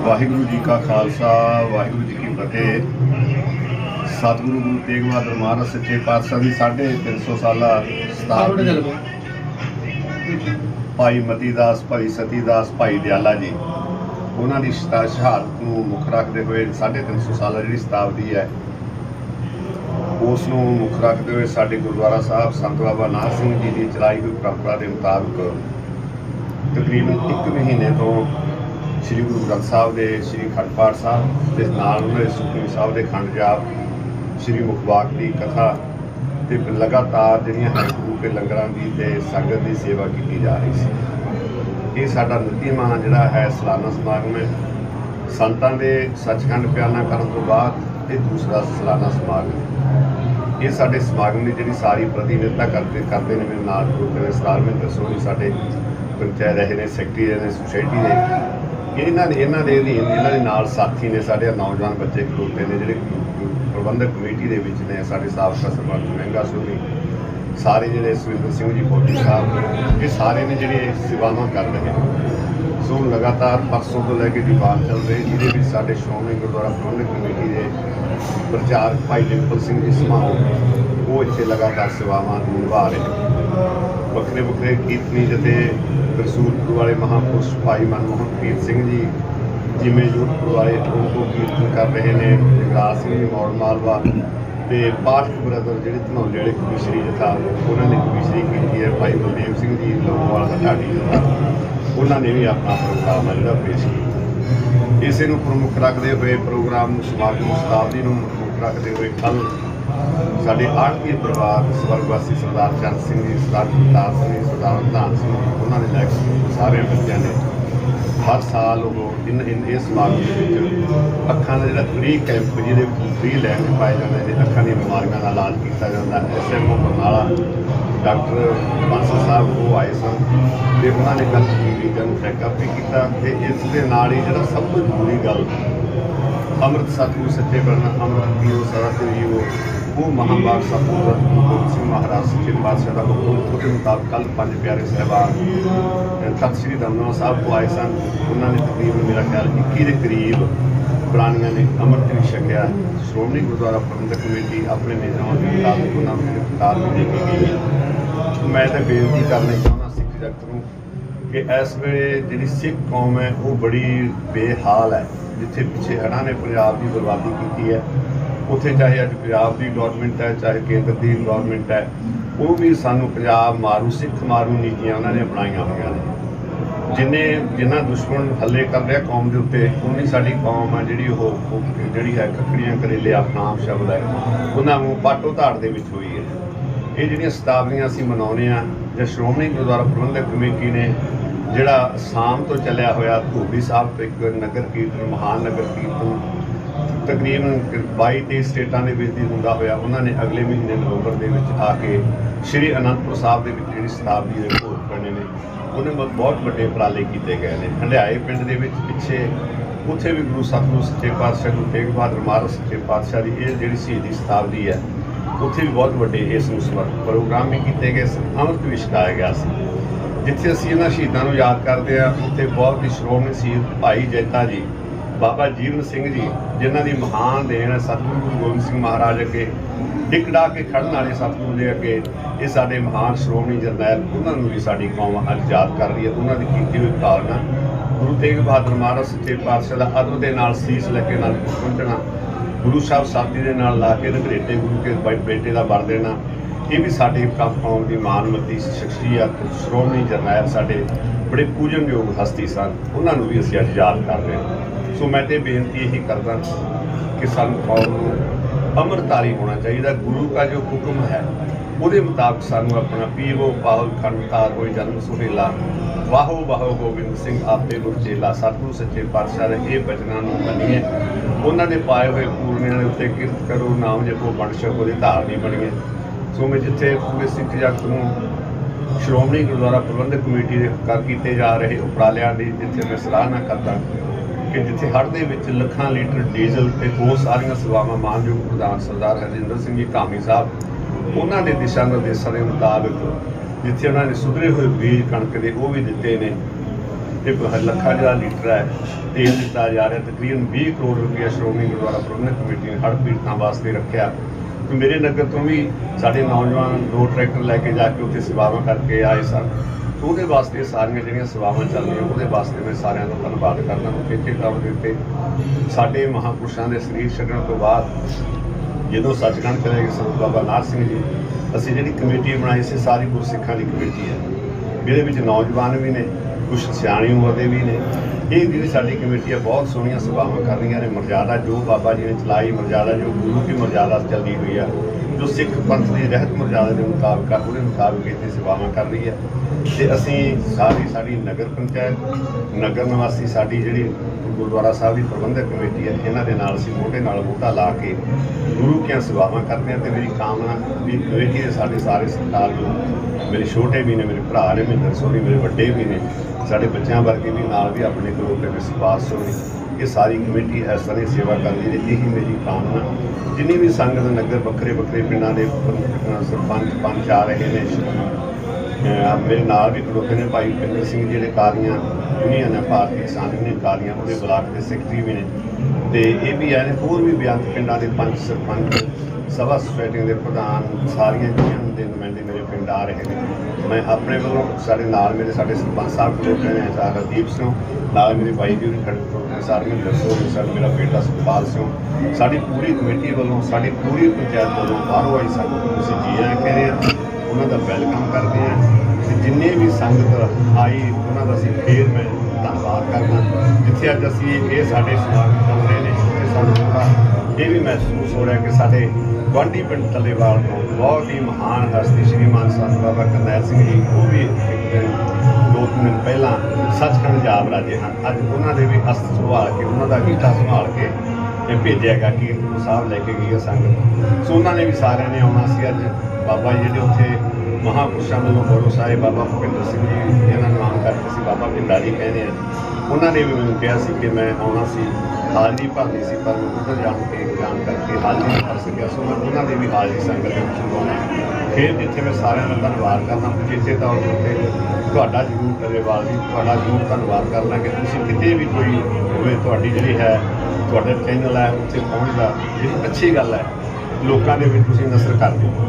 ਵਾਹਿਗੁਰੂ ਜੀ ਕਾ ਖਾਲਸਾ ਵਾਹਿਗੁਰੂ ਜੀ ਕੀ ਫਤਿਹ। ਸਤਿਗੁਰੂ ਗੁਰੂ ਤੇਗ ਬਹਾਦਰ ਮਹਾਰਾਜ ਸੱਚੇ ਪਾਤਸ਼ਾਹ ਦੀ 350 ਸਾਲਾ ਸਤਾਬਦੀ ਭਾਈ ਮਤੀਦਾਸ ਭਾਈ ਸਤੀਦਾਸ ਭਾਈ ਦਿਆਲਾ ਜੀ। ਉਹਨਾਂ ਦੀ ਸ਼ਤਾ- ਸ਼ਹਾਦਤ ਨੂੰ ਮੁੱਖ ਰੱਖਦੇ ਹੋਏ 350 ਸਾਲਾ ਜਿਹੜੀ ਸ਼ਤਾਬਦੀ ਹੈ ਉਸ ਨੂੰ ਮੁੱਖ ਰੱਖਦੇ ਹੋਏ ਸਾਡੇ ਗੁਰਦੁਆਰਾ ਸਾਹਿਬ ਸੰਤ ਬਾਬਾ ਨਾਥ ਸਿੰਘ ਜੀ ਦੀ ਚਲਾਈ ਹੋਈ ਪਰੰਪਰਾ ਦੇ ਮੁਤਾਬਕ ਤਕਰੀਬਨ 1 ਮਹੀਨੇ ਤੋਂ ਸ੍ਰੀ ਗੁਰੂ ਗ੍ਰੰਥ ਸਾਹਿਬ ਦੇ, ਸ੍ਰੀ ਖੰਡ ਪਾਠ ਸਾਹਿਬ ਤੇ ਨਾਲ ਉਹਨਾਂ ਦੇ ਸੁਖਮਨੀ ਸਾਹਿਬ ਦੇ ਖੰਡ ਜਾਪ, ਸ੍ਰੀ ਮੁਖਵਾਕ ਦੀ ਕਥਾ ਤੇ ਲਗਾਤਾਰ ਜਿਹੜੀਆਂ ਹਰ ਗੁਰੂ ਕੇ ਲੰਗਰਾਂ ਦੀ ਤੇ ਸੰਗਤ ਦੀ ਸੇਵਾ ਕੀਤੀ ਜਾ ਰਹੀ ਸੀ। ਇਹ ਸਾਡਾ ਨਿਤੀਮਾਨ ਜਿਹੜਾ ਹੈ ਸਾਲਾਨਾ ਸਮਾਗਮ ਹੈ। ਸੰਤਾਂ ਦੇ ਸੱਚਖੰਡ ਪਿਆਨਾ ਕਰਨ ਤੋਂ ਬਾਅਦ ਇਹ ਦੂਸਰਾ ਸਾਲਾਨਾ ਸਮਾਗਮ ਇਹ ਸਾਡੇ ਸਮਾਗਮ ਦੀ ਜਿਹੜੀ ਸਾਰੀ ਪ੍ਰਤੀਨਿਧਤਾ ਕਰਦੇ ਕਰਦੇ ਨੇ ਮੇਰੇ ਨਾਲ ਗੁਰੂ ਦੇ ਸਰਦਾਰ ਮਹਿੰਦਰ ਸੋਨੀ ਸਾਡੇ ਪੰਚਾਇਤ ਰਹੇ ਨੇ, ਸੈਕਟਰੀ ਰਹੇ ਨੇ, ਸੁਸਾਇਟੀ ਦੇ ਇਹਨਾਂ ਦੇ ਇਹਨਾਂ ਦੇ ਅਧੀਨ, ਇਹਨਾਂ ਦੇ ਨਾਲ ਸਾਥੀ ਨੇ, ਸਾਡੇ ਨੌਜਵਾਨ ਬੱਚੇ ਖਲੋਤੇ ਨੇ, ਜਿਹੜੇ ਪ੍ਰਬੰਧਕ ਕਮੇਟੀ ਦੇ ਵਿੱਚ ਨੇ, ਸਾਡੇ ਸਾਬਕਾ ਸਰਪੰਚ ਮਹਿੰਗਾ ਸੋਨੀ ਸਾਰੇ ਜਿਹੜੇ ਸੁਰਿੰਦਰ ਸਿੰਘ ਜੀ, ਫੌਜੀ ਸਾਹਿਬ, ਇਹ ਸਾਰੇ ਨੇ ਜਿਹੜੇ ਸੇਵਾਵਾਂ ਕਰ ਰਹੇ ਨੇ। ਸੋ ਲਗਾਤਾਰ ਪਰਸੋਂ ਤੋਂ ਲੈ ਕੇ ਦੀਵਾਨ ਚੱਲ ਰਹੇ, ਜਿਹਦੇ ਵਿੱਚ ਸਾਡੇ ਸ਼੍ਰੋਮਣੀ ਗੁਰਦੁਆਰਾ ਪ੍ਰਬੰਧਕ ਕਮੇਟੀ ਦੇ ਪ੍ਰਚਾਰਕ ਭਾਈ ਡਿੰਪਲ ਸਿੰਘ ਜੀ ਸਮਾਓ ਉਹ ਇੱਥੇ ਲਗਾਤਾਰ ਸੇਵਾਵਾਂ ਨਿਭਾ ਰਹੇ ਨੇ। ਵੱਖਰੇ ਵੱਖਰੇ ਕੀਰਤਨੀ ਜਥੇ ਰਸੂਲਪੁਰ ਵਾਲੇ ਮਹਾਪੁਰਸ਼ ਭਾਈ ਮਨਮੋਹਨਪ੍ਰੀਤ ਸਿੰਘ ਜੀ ਜਿਵੇਂ ਜੋਧਪੁਰ ਵਾਲੇ ਉਹ ਕੀਰਤਨ ਕਰ ਰਹੇ ਨੇ ਜਗਰਾਜ ਸਿੰਘ ਜੀ, ਮੌੜ ਮਾਲਵਾ ਤੇ ਪਾਠਕ ਬ੍ਰਦਰ ਜਿਹੜੇ ਧਨੌਲੇ ਵਾਲੇ ਕਵੀਸ਼ਰੀ ਜਥਾ, ਉਹਨਾਂ ਨੇ ਕਮਿਸ਼ਰੀ ਕੀਤੀ ਹੈ। ਭਾਈ ਬਲਦੇਵ ਸਿੰਘ ਜੀ ਲੋਕਵਾਲ ਦਾ ਢਾਡੀ ਜਥਾ, ਉਹਨਾਂ ਨੇ ਵੀ ਆਪਣਾ ਪ੍ਰੋਗਰਾਮ ਹੈ ਜਿਹੜਾ ਪੇਸ਼ ਕੀਤਾ। ਇਸੇ ਨੂੰ ਪ੍ਰਮੁੱਖ ਰੱਖਦੇ ਹੋਏ ਪ੍ਰੋਗਰਾਮ ਨੂੰ ਸਮਾਗਮ ਸ਼ਤਾਬਦੀ ਨੂੰ ਮੁੱਖ ਰੱਖਦੇ ਹੋਏ ਕੱਲ੍ਹ ਸਾਡੇ ਆੜਤੀ ਪਰਿਵਾਰ ਸਵਰਗਵਾਸੀ ਸਰਦਾਰ ਚੰਦ ਸਿੰਘ ਜੀ ਸਰਦਾਰ ਗੁਰਦਾਸ ਸਿੰਘ ਜੀ, ਸਰਦਾਰ ਧਾਨ ਸਿੰਘ ਉਹਨਾਂ ਨੇ ਲੈ ਕੇ ਸਾਰੇ ਬੱਚਿਆਂ ਨੇ ਹਰ ਸਾਲ ਉਹ ਇਨ ਇਨ ਇਸ ਸਮਾਗਮ ਦੇ ਵਿੱਚ ਅੱਖਾਂ ਦਾ ਜਿਹੜਾ ਫ੍ਰੀ ਕੈਂਪ ਜਿਹਦੇ ਵਿੱਚ ਫ੍ਰੀ ਲੈਣ ਪਾਏ ਜਾਂਦੇ ਨੇ ਅੱਖਾਂ ਦੀਆਂ ਬਿਮਾਰੀਆਂ ਦਾ ਇਲਾਜ ਕੀਤਾ ਜਾਂਦਾ ਹੈ। ਐਸਐਮਓ ਬਰਨਾਲਾ ਡਾਕਟਰ ਬਾਂਸਲ ਸਾਹਿਬ ਉਹ ਆਏ ਸਨ ਤੇ ਉਹਨਾਂ ਨੇ ਕੱਲ ਮਰੀਜ਼ਾਂ ਨੂੰ ਚੈੱਕਅਪ ਵੀ ਕੀਤਾ ਤੇ ਇਸ ਦੇ ਨਾਲ ਹੀ ਜਿਹੜਾ ਸਭ ਤੋਂ ਜ਼ਰੂਰੀ ਗੱਲ ਅੰਮ੍ਰਿਤ ਸਤਿਗੁਰੂ ਸੱਚੇ ਬਰਨਾ ਅੰਮ੍ਰਿਤ ਪੀਓ ਸਦਾ ਤੇ ਜੀਵੋ ਉਹ ਮਹਾਂਬਾਗ ਸਾਹਿਬ ਗੁਰੂ ਗੋਬਿੰਦ ਸਿੰਘ ਮਹਾਰਾਜ ਸੱਚੇ ਪਾਤਸ਼ਾਹ ਦਾ ਹੁਕਮ ਉਹਦੇ ਮੁਤਾਬਕ ਕੱਲ ਪੰਜ ਪਿਆਰੇ ਸਹਿਬਾਨ ਤਖਤ ਸ੍ਰੀ ਦਮਦਮਾ ਸਾਹਿਬ ਤੋਂ ਆਏ ਸਨ। ਉਹਨਾਂ ਨੇ ਤਕਰੀਬਨ ਮੇਰਾ ਖਿਆਲ 21 ਦੇ ਕਰੀਬ ਪ੍ਰਾਣੀਆਂ ਨੇ ਅੰਮ੍ਰਿਤ ਵੀ ਛਕਿਆ। ਸ਼੍ਰੋਮਣੀ ਗੁਰਦੁਆਰਾ ਪ੍ਰਬੰਧਕ ਕਮੇਟੀ ਆਪਣੇ ਨਿਯਮਾਂ ਦੇ ਮੁਤਾਬਕ ਉਹਨਾਂ ਨੂੰ ਇਫਤਾਰ ਵੀ ਦੇ ਗਈ ਹੈ। ਮੈਂ ਤਾਂ ਬੇਨਤੀ ਕਰਨੀ ਚਾਹੁੰਦਾ ਸਿੱਖ ਜਗਤ ਨੂੰ ਕਿ ਇਸ ਵੇਲੇ ਜਿਹੜੀ ਸਿੱਖ ਕੌਮ ਹੈ, ਉਹ ਬੜੀ ਬੇਹਾਲ ਹੈ, ਜਿੱਥੇ ਪਿੱਛੇ ਹੜ੍ਹਾਂ ਨੇ ਪੰਜਾਬ ਦੀ ਬਰਬਾਦੀ ਕੀਤੀ ਹੈ। ਉੱਥੇ ਚਾਹੇ ਅੱਜ ਪੰਜਾਬ ਦੀ ਗਵਰਨਮੈਂਟ ਹੈ, ਚਾਹੇ ਕੇਂਦਰ ਦੀ ਗਵਰਨਮੈਂਟ ਹੈ, ਉਹ ਵੀ ਸਾਨੂੰ ਪੰਜਾਬ ਮਾਰੂ, ਸਿੱਖ ਮਾਰੂ ਨੀਤੀਆਂ ਉਹਨਾਂ ਨੇ ਅਪਣਾਈਆਂ ਹੋਈਆਂ ਨੇ। ਜਿੰਨੇ, ਜਿੰਨਾ ਦੁਸ਼ਮਣ ਹੱਲੇ ਕਰ ਰਿਹਾ ਕੌਮ ਦੇ ਉੱਤੇ ਉਨੀ ਸਾਡੀ ਕੌਮ ਆ ਜਿਹੜੀ ਉਹ ਜਿਹੜੀ ਹੈ ਕੱਕੜੀਆਂ ਕਰੇਲੇ ਆਪਣਾ ਆਮ ਸ਼ਬਦ ਹੈ। ਉਹਨਾਂ ਨੂੰ ਪਾਟੋ ਧਾੜ ਦੇ ਵਿੱਚ ਹੋਈ ਹੈ। ਇਹ ਜਿਹੜੀਆਂ ਸ਼ਤਾਬਦੀਆਂ ਅਸੀਂ ਮਨਾਉਂਦੇ ਆ ਜਾਂ ਸ਼੍ਰੋਮਣੀ ਗੁਰਦੁਆਰਾ ਪ੍ਰਬੰਧਕ ਕਮੇਟੀ ਨੇ ਜਿਹੜਾ ਸ਼ਾਮ ਤੋਂ ਚੱਲਿਆ ਹੋਇਆ ਧੂਬੀ ਸਾਹਿਬ ਤੋਂ ਇੱਕ ਨਗਰ ਕੀਰਤਨ, ਮਹਾਨ ਨਗਰ ਕੀਰਤਨ ਤਕਰੀਬਨ 22 ਤੇ ਸਟੇਟਾਂ ਦੇ ਵਿੱਚ ਦੀ ਹੁੰਦਾ ਹੋਇਆ, ਉਹਨਾਂ ਨੇ ਅਗਲੇ ਮਹੀਨੇ ਨਵੰਬਰ ਦੇ ਵਿੱਚ ਆ ਕੇ ਸ਼੍ਰੀ ਅਨੰਦਪੁਰ ਸਾਹਿਬ ਦੇ ਵਿੱਚ ਜਿਹੜੀ ਸ਼ਤਾਬਦੀ ਦੇ ਭੋਗ ਪੜਨੇ ਨੇ, ਉਹਨੇ ਬਹੁਤ- ਬਹੁਤ ਵੱਡੇ ਉਪਰਾਲੇ ਕੀਤੇ ਗਏ ਨੇ। ਹੰਡਿਆਏ ਪਿੰਡ ਦੇ ਵਿੱਚ ਪਿੱਛੇ ਉੱਥੇ ਵੀ ਗੁਰੂ ਸਤਿਗੁਰੂ ਸੱਚੇ ਪਾਤਸ਼ਾਹ, ਗੁਰੂ ਤੇਗ ਬਹਾਦਰ ਮਹਾਰਾਜ ਸੱਚੇ ਪਾਤਸ਼ਾਹ ਦੀ ਇਹ ਜਿਹੜੀ ਸ਼ਹੀਦੀ ਸ਼ਤਾਬਦੀ ਹੈ, ਉੱਥੇ ਵੀ ਬਹੁਤ ਵੱਡੇ ਇਸ ਨੂੰ ਸਮਰਪਿਤ ਪ੍ਰੋਗਰਾਮ ਵੀ ਕੀਤੇ ਗਏ ਸਨ, ਅੰਮ੍ਰਿਤ ਵੀ ਛਕਾਇਆ ਗਿਆ ਸੀ। ਜਿੱਥੇ ਅਸੀਂ ਇਹਨਾਂ ਸ਼ਹੀਦਾਂ ਨੂੰ ਯਾਦ ਕਰਦੇ ਆ ਉੱਥੇ ਬਹੁਤ ਹੀ ਸ਼੍ਰੋਮਣੀ ਸ਼ਹੀਦ ਭਾਈ ਜੈਤਾ ਜੀ ਬਾਬਾ ਜੀਵਨ ਸਿੰਘ ਜੀ, ਜਿਨ੍ਹਾਂ ਦੀ ਮਹਾਨ ਦੇਣ ਹੈ, ਸਤਿਗੁਰੂ ਗੁਰੂ ਗੋਬਿੰਦ ਸਿੰਘ ਮਹਾਰਾਜ ਅੱਗੇ ਡਿਕੜਾ ਕੇ ਖੜਨ ਵਾਲੇ ਸਤਿਗੁਰੂ ਦੇ ਅੱਗੇ, ਇਹ ਸਾਡੇ ਮਹਾਨ ਸ਼੍ਰੋਮਣੀ ਜਰਨੈਲ, ਉਹਨਾਂ ਨੂੰ ਵੀ ਸਾਡੀ ਕੌਮ ਅੱਜ ਯਾਦ ਕਰ ਰਹੀ ਹੈ, ਉਹਨਾਂ ਦੀ ਕੀਤੀ ਹੋਈ ਪਾਲਣਾ। ਗੁਰੂ ਤੇਗ ਬਹਾਦਰ ਮਹਾਰਾਜ ਸੱਚੇ ਪਾਤਸ਼ਾਹ ਦਾ ਅਦਰ ਦੇ ਨਾਲ ਸੀਸ ਲੈ ਕੇ ਨਾਲ ਪਹੁੰਚਣਾ, ਗੁਰੂ ਸਾਹਿਬ ਸਾਥੀ ਦੇ ਨਾਲ ਲਾ ਕੇ ਰਗਰੇਟੇ ਗੁਰੂ ਕੇ ਬੈ- ਬੇਟੇ ਦਾ ਵਰ ਦੇਣਾ, ਇਹ ਵੀ ਸਾਡੇ ਕੰਮ, ਕੌਮ ਦੀ ਮਾਨਮਤੀ ਸ਼ਖਸੀਅਤ ਸ਼੍ਰੋਮਣੀ ਜਰਨੈਲ ਸਾਡੇ ਬੜੇ ਪੂਜਨਯੋਗ ਹਸਤੀ ਸਨ, ਉਹਨਾਂ ਨੂੰ ਵੀ ਅਸੀਂ ਅੱਜ ਯਾਦ ਕਰ ਰਹੇ ਹਾਂ। ਸੋ ਮੈਂ ਤੇ ਬੇਨਤੀ ਇਹੀ ਕਰਦਾ ਕਿ ਸਾਨੂੰ ਕੌਮ ਨੂੰ ਅੰਮ੍ਰਿਤਧਾਰੀ ਹੋਣਾ ਚਾਹੀਦਾ। ਗੁਰੂ ਦਾ ਜੋ ਹੁਕਮ ਹੈ, ਉਹਦੇ ਮੁਤਾਬਕ ਸਾਨੂੰ ਆਪਣਾ ਪੀਵੋ ਪਾਹੁਲ ਖੰਡ ਤਾਰ ਹੋਏ ਜਨਮ ਸੁਹੇਲਾ, ਵਾਹੋ ਵਾਹੋ ਗੋਬਿੰਦ ਸਿੰਘ ਆਪੇ ਗੁਰਚੇਲਾ ਸਤਿਗੁਰੂ ਸੱਚੇ ਪਾਤਸ਼ਾਹ ਦੇ ਇਹ ਬਚਨਾਂ ਨੂੰ ਮੰਨੀਏ। ਉਹਨਾਂ ਦੇ ਪਾਏ ਹੋਏ ਪੂਰਨਿਆਂ ਦੇ ਉੱਤੇ ਕਿਰਤ ਕਰੋ, ਨਾਮ ਜਪੋ ਬਣ ਛਕੋ ਦੀ ਧਾਰਨੀ ਬਣੀਏ। ਸੋ ਮੈਂ ਜਿੱਥੇ ਪੂਰੇ ਸਿੱਖ ਜਗਤ ਨੂੰ ਸ਼੍ਰੋਮਣੀ ਗੁਰਦੁਆਰਾ ਪ੍ਰਬੰਧਕ ਕਮੇਟੀ ਦੇ ਕਰ ਕੀਤੇ ਜਾ ਰਹੇ ਉਪਰਾਲਿਆਂ ਦੀ ਜਿੱਥੇ ਮੈਂ ਸਰਾਹਨਾ ਕਰਦਾ ਕਿ ਜਿੱਥੇ ਹੜ੍ਹ ਦੇ ਵਿੱਚ ਲੱਖਾਂ ਲੀਟਰ ਡੀਜ਼ਲ ਤੇ ਹੋਰ ਸਾਰੀਆਂ ਸੇਵਾਵਾਂ ਮਾਨਯੋਗ ਪ੍ਰਧਾਨ ਸਰਦਾਰ ਹਰਜਿੰਦਰ ਸਿੰਘ ਜੀ, ਧਾਮੀ ਸਾਹਿਬ, ਉਹਨਾਂ ਦੇ ਦਿਸ਼ਾ ਨਿਰਦੇਸ਼ਾਂ ਦੇ ਮੁਤਾਬਕ ਜਿੱਥੇ ਉਹਨਾਂ ਨੇ ਸੁਧਰੇ ਹੋਏ ਬੀਜ ਕਣਕ ਦੇ ਉਹ ਵੀ ਦਿੱਤੇ ਨੇ। ਤੇ ਲੱਖਾਂ ਜਿਹੜਾ ਲੀਟਰ ਹੈ, ਤੇਲ ਦਿੱਤਾ ਜਾ ਰਿਹਾ, ਤਕਰੀਬਨ 20 ਕਰੋੜ ਰੁਪਏ ਸ਼੍ਰੋਮਣੀ ਗੁਰਦੁਆਰਾ ਪ੍ਰਬੰਧਕ ਕਮੇਟੀ ਨੇ ਹੜ੍ਹ ਪੀੜਤਾਂ ਵਾਸਤੇ ਰੱਖਿਆ। ਤੇ ਮੇਰੇ ਨਗਰ ਤੋਂ ਵੀ ਸਾਡੇ ਨੌਜਵਾਨ ਦੋ ਟਰੈਕਟਰ ਲੈ ਕੇ ਜਾ ਕੇ ਉੱਥੇ ਸੇਵਾਵਾਂ ਕਰਕੇ ਆਏ ਸਨ। ਉਹਦੇ ਵਾਸਤੇ ਸਾਰੀਆਂ ਜਿਹੜੀਆਂ ਸੇਵਾਵਾਂ ਚੱਲਦੀਆਂ ਉਹਦੇ ਵਾਸਤੇ ਮੈਂ ਸਾਰਿਆਂ ਦਾ ਧੰਨਵਾਦ ਕਰਦਾ ਹਾਂ। ਇੱਥੇ ਤੌਰ ਦੇ ਉੱਤੇ ਸਾਡੇ ਮਹਾਂਪੁਰਸ਼ਾਂ ਦੇ ਸਰੀਰ ਛੱਡਣ ਤੋਂ ਬਾਅਦ ਜਦੋਂ ਸੱਚਖੰਡ ਚਲੇ ਗਏ ਸੰਤ ਬਾਬਾ ਨਾਥ ਸਿੰਘ ਜੀ, ਅਸੀਂ ਜਿਹੜੀ ਕਮੇਟੀ ਬਣਾਈ ਸੀ, ਸਾਰੀ ਗੁਰਸਿੱਖਾਂ ਦੀ ਕਮੇਟੀ ਹੈ। ਜਿਹਦੇ ਵਿੱਚ ਨੌਜਵਾਨ ਵੀ ਨੇ ਕੁਝ ਸਿਆਣੀ ਉਮਰ ਦੇ ਵੀ ਨੇ। ਇਹ ਜਿਹੜੀ ਸਾਡੀ ਕਮੇਟੀ ਆ, ਬਹੁਤ ਸੋਹਣੀਆਂ ਸੇਵਾਵਾਂ ਕਰ ਰਹੀਆਂ ਨੇ। ਮਰਜ਼ਾਦਾ ਜੋ ਬਾਬਾ ਜੀ ਨੇ ਚਲਾਈ, ਮਰਜ਼ਾਦਾ ਜੋ ਗੁਰੂ ਕੀ ਮਰਜ਼ਾਦਾ ਚੱਲਦੀ ਹੋਈ ਆ, ਜੋ ਸਿੱਖ ਪੰਥ ਦੀ ਰਹਿਤ ਮਰਜ਼ਾਦਾ ਦੇ ਮੁਤਾਬਕ ਆ, ਉਹਦੇ ਮੁਤਾਬਕ ਇੱਥੇ ਸੇਵਾਵਾਂ ਕਰ ਰਹੀ ਹੈ ਤੇ ਅਸੀਂ ਸਾਰੀ ਸਾਡੀ ਨਗਰ ਪੰਚਾਇਤ, ਨਗਰ ਨਿਵਾਸੀ, ਸਾਡੀ ਜਿਹੜੀ ਗੁਰਦੁਆਰਾ ਸਾਹਿਬ ਦੀ ਪ੍ਰਬੰਧਕ ਕਮੇਟੀ ਹੈ ਇਹਨਾਂ ਦੇ ਨਾਲ ਅਸੀਂ ਮੋਢੇ ਨਾਲ ਮੋਢਾ ਲਾ ਕੇ ਗੁਰੂ ਕੀਆਂ ਸੇਵਾਵਾਂ ਕਰਦੇ ਹਾਂ ਤੇ ਮੇਰੀ ਕਾਮਨਾ ਵੀ ਕਮੇਟੀ ਦੇ ਸਾਡੇ ਸਾਰੇ ਸਰਕਾਰ ਨੂੰ ਮੇਰੇ ਛੋਟੇ ਵੀ ਨੇ, ਮੇਰੇ ਭਰਾ ਨੇ, ਮਹਿੰਦਰ ਸੋਨੀ ਮੇਰੇ ਵੱਡੇ ਵੀ ਨੇ। ਸਾਡੇ ਬੱਚਿਆਂ ਵਰਗੇ ਵੀ ਨਾਲ ਵੀ ਆਪਣੇ ਗੁਰੂ ਦੇ ਵਿਸ਼ਵਾਸ ਸੋਨੀ ਇਹ ਸਾਰੀ ਕਮੇਟੀ ਇਸ ਤਰ੍ਹਾਂ ਦੀ ਸੇਵਾ ਕਰਦੀ ਹੈ। ਇਹੀ ਮੇਰੀ ਕਾਮਨਾ। ਜਿੰਨੀ ਵੀ ਸੰਗਤ ਨਗਰ ਵੱਖਰੇ ਵੱਖਰੇ ਪਿੰਡਾਂ ਦੇ ਸਰਪੰਚ ਪੰਚ ਆ ਰਹੇ ਨੇ ਮੇਰੇ ਨਾਲ ਵੀ ਖੜੋਤੇ ਨੇ, ਭਾਈ ਪਿੰਦਰ ਸਿੰਘ ਜਿਹੜੇ ਕਾਦੀਆਂ ਯੂਨੀਅਨ ਹੈ ਭਾਰਤੀ ਕਿਸਾਨ ਯੂਨੀਅਨ ਕਾਰੀਆਂ ਉਹਦੇ ਬਲਾਕ ਦੇ ਸੈਕਟਰੀ ਵੀ ਨੇ। ਤੇ ਇਹ ਵੀ ਹੈ ਨੇ, ਹੋਰ ਵੀ ਬਿਆੰਤ ਪਿੰਡਾਂ ਦੇ ਪੰਚ ਸਰਪੰਚ, ਸਭਾ ਸੁਸਾਇਟੀਆਂ ਦੇ ਪ੍ਰਧਾਨ, ਸਾਰੀਆਂ ਯੂਨੀਅਨ ਦੇ ਨੁਮਾਇੰਦੇ ਮੇਰੇ ਪਿੰਡ ਆ ਰਹੇ ਨੇ। ਮੈਂ ਆਪਣੇ ਵੱਲੋਂ ਸਾਡੇ ਨਾਲ ਮੇਰੇ ਸਾਡੇ ਸਰਪੰਚ ਸਾਹਿਬ ਖੜੋਤੇ ਨੇ ਸਰ ਹਰਦੀਪ ਸਿੰਘ, ਨਾਲ ਮੇਰੇ ਭਾਈ ਜੀ ਵੀ ਖੜੋਤੇ ਨੇ ਸਾਰੇ ਨੂੰ ਦੱਸੋ ਸਰ, ਮੇਰਾ ਬੇਟਾ ਸੁਖਪਾਲ ਸਿੰਘ, ਸਾਡੀ ਪੂਰੀ ਕਮੇਟੀ ਵੱਲੋਂ, ਸਾਡੀ ਪੂਰੀ ਪੰਚਾਇਤ ਵੱਲੋਂ ਬਾਹਰੋਂ ਆਈ ਸਾਨੂੰ ਤੁਸੀਂ ਜੀ ਸੰਗਤ ਆਈ, ਉਹਨਾਂ ਦਾ ਅਸੀਂ ਫੇਰ ਮੈਂ ਧੰਨਵਾਦ ਕਰਦਾ। ਜਿੱਥੇ ਅੱਜ ਅਸੀਂ ਇਹ ਸਾਡੇ ਸਮਾਗਮ ਕਰ ਰਹੇ ਨੇ ਉੱਥੇ ਸਾਨੂੰ ਥੋੜਾ ਇਹ ਵੀ ਮਹਿਸੂਸ ਹੋ ਰਿਹਾ ਕਿ ਸਾਡੇ ਗੁਆਂਢੀ ਪਿੰਡ ਤਲੇਵਾਲ ਤੋਂ ਬਹੁਤ ਹੀ ਮਹਾਨ ਹਸਤੀ ਸ਼੍ਰੀਮਾਨ ਸੰਤ ਬਾਬਾ ਕਰਨੈਲ ਸਿੰਘ ਜੀ, ਉਹ ਵੀ ਇੱਕ ਦਿਨ, ਦੋ ਤਿੰਨ ਦਿਨ ਪਹਿਲਾਂ ਸੱਚਖੰਡ ਜਾ ਬਰਾਜੇ ਹਨ। ਅੱਜ ਉਹਨਾਂ ਦੇ ਵੀ ਅਸਤ ਸੰਭਾਲ ਕੇ, ਉਹਨਾਂ ਦਾ ਗੀਤਾ ਸੰਭਾਲ ਕੇ ਇਹ ਭੇਜਿਆ ਗਿਆ ਕਿ ਸਾਹਿਬ ਲੈ ਕੇ ਗਈ ਹੈ ਸੰਗਤ ਸੋ ਉਹਨਾਂ ਨੇ ਵੀ ਸਾਰਿਆਂ ਨੇ ਆਉਣਾ ਸੀ ਅੱਜ। ਬਾਬਾ ਜੀ ਜਿਹੜੇ ਉੱਥੇ ਮਹਾਪੁਰਸ਼ਾਂ ਵੱਲੋਂ ਗੁਰੂ ਸਾਹਿਬ ਬਾਬਾ ਭੁਪਿੰਦਰ ਸਿੰਘ ਜੀ ਇਹਨਾਂ ਨੂੰ ਆਮ ਕਰਕੇ ਅਸੀਂ ਬਾਬਾ ਭਿੰਡਾ ਜੀ ਕਹਿੰਦੇ ਆ ਉਹਨਾਂ ਨੇ ਵੀ ਮੈਨੂੰ ਕਿਹਾ ਸੀ ਕਿ ਮੈਂ ਆਉਣਾ ਸੀ ਹਾਜ਼ਰੀ ਭਰਨੀ ਸੀ, ਪਰ ਮੈਂ ਉੱਧਰ ਜਾਣ ਕੇ ਜਾਣ ਕਰਕੇ ਹਾਜ਼ਰੀ ਨਹੀਂ ਭਰ ਸਕਿਆ ਸੋ ਮੈਂ ਉਹਨਾਂ ਦੇ ਵੀ ਹਾਜ਼ਰੀ ਸੰਗਤ ਦੇ ਵਿੱਚ ਲਗਾਉਣਾ ਫਿਰ ਜਿੱਥੇ ਮੈਂ ਸਾਰਿਆਂ ਦਾ ਧੰਨਵਾਦ ਕਰਨਾ ਜਿੱਥੇ ਤੌਰ ਉੱਤੇ ਤੁਹਾਡਾ ਜ਼ਰੂਰ ਕਰੇਵਾਲ ਜੀ ਤੁਹਾਡਾ ਜ਼ਰੂਰ ਧੰਨਵਾਦ ਕਰਨਾ ਕਿ ਤੁਸੀਂ ਕਿਤੇ ਵੀ ਕੋਈ ਹੋਵੇ, ਤੁਹਾਡੀ ਜਿਹੜੀ ਹੈ, ਤੁਹਾਡਾ ਚੈਨਲ ਹੈ, ਉੱਥੇ ਪਹੁੰਚਦਾ, ਇਹ ਅੱਛੀ ਗੱਲ ਹੈ। ਲੋਕਾਂ ਦੇ ਵਿੱਚ ਤੁਸੀਂ ਨਸਰ ਕਰਦੇ ਹੋ।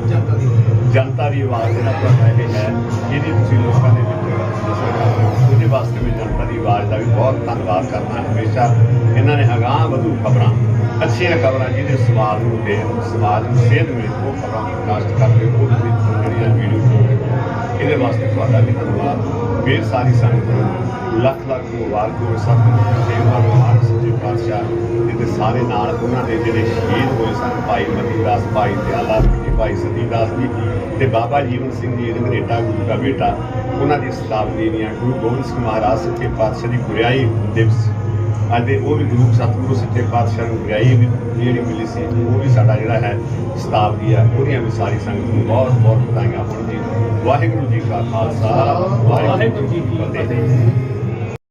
ਜਨਤਾ ਦੀ ਆਵਾਜ਼ ਜਿਹੜਾ ਤੁਹਾਡਾ ਇਹ ਹੈ ਇਹਦੀ ਤੁਸੀਂ ਲੋਕਾਂ ਦੇ ਵਿੱਚ ਨਸਰ ਕਰਦੇ ਹੋ। ਉਹਦੇ ਵਾਸਤੇ ਮੈਂ ਜਨਤਾ ਦੀ ਆਵਾਜ਼ ਦਾ ਵੀ ਬਹੁਤ ਧੰਨਵਾਦ ਕਰਦਾ ਹਮੇਸ਼ਾ ਇਹਨਾਂ ਨੇ ਅਗਾਂਹ ਵਧੂ ਖਬਰਾਂ ਅੱਛੀਆਂ ਖਬਰਾਂ ਜਿਹਦੇ ਸਮਾਜ ਨੂੰ ਦੇ ਸਮਾਜ ਨੂੰ ਸੇਧ ਮਿਲੇ ਉਹ ਖਬਰਾਂ ਪ੍ਰਕਾਸ਼ਿਤ ਕਰਦੇ ਉਹ ਵੀ ਜਿਹੜੀਆਂ ਵੀਡੀਓ ਇਹਦੇ ਵਾਸਤੇ ਤੁਹਾਡਾ ਵੀ ਧੰਨਵਾਦ। ਫੇਰ ਸਾਰੀ ਸੰਗਤ ਨੂੰ ਲੱਖ ਲੱਖ ਮੁਬਾਰਕ ਹੋਵੇ ਸਭ ਸੇਵਾ ਮਹਾਰਾਜ ਸੱਚੇ ਪਾਤਸ਼ਾਹ ਜਿਹਦੇ ਸਾਰੇ ਨਾਲ ਉਹਨਾਂ ਦੇ ਜਿਹੜੇ ਸ਼ਹੀਦ ਹੋਏ ਸਨ, ਭਾਈ ਮਤੀ ਦਾਸ ਭਾਈ ਦਿਆਲਾ ਜੀ ਭਾਈ ਸਤੀ ਦਾਸ ਜੀ ਤੇ ਬਾਬਾ ਜੀਵਨ ਸਿੰਘ ਜੀ ਰੰਗਰੇਟਾ ਗੁਰੂ ਦਾ ਬੇਟਾ, ਉਹਨਾਂ ਦੀ ਸ਼ਤਾਬਦੀ ਦੀਆਂ ਗੁਰੂ ਗੋਬਿੰਦ ਸਿੰਘ ਮਹਾਰਾਜ, ਸੱਚੇ ਪਾਤਸ਼ਾਹ ਦੀ ਗੁਰਿਆਈ ਦਿਵਸ ਅਤੇ ਉਹ ਵੀ ਗੁਰੂ, ਸਤਿਗੁਰੂ, ਸੱਚੇ ਪਾਤਸ਼ਾਹ ਨੂੰ ਗੁਰਿਆਈ ਵੀ ਜਿਹੜੀ ਮਿਲੀ ਸੀ, ਉਹ ਵੀ ਸਾਡਾ ਜਿਹੜਾ ਹੈ ਸ਼ਤਾਬਦੀ ਆ ਉਹਦੀਆਂ ਵੀ ਸਾਰੀ ਸੰਗਤ ਨੂੰ ਬਹੁਤ ਬਹੁਤ ਵਧਾਈਆਂ ਹੋਣ ਜੀ ਵਾਹਿਗੁਰੂ ਜੀ ਕਾ ਖਾਲਸਾ, ਵਾਹਿਗੁਰੂ ਜੀ ਕੀ ਫਤਿਹ।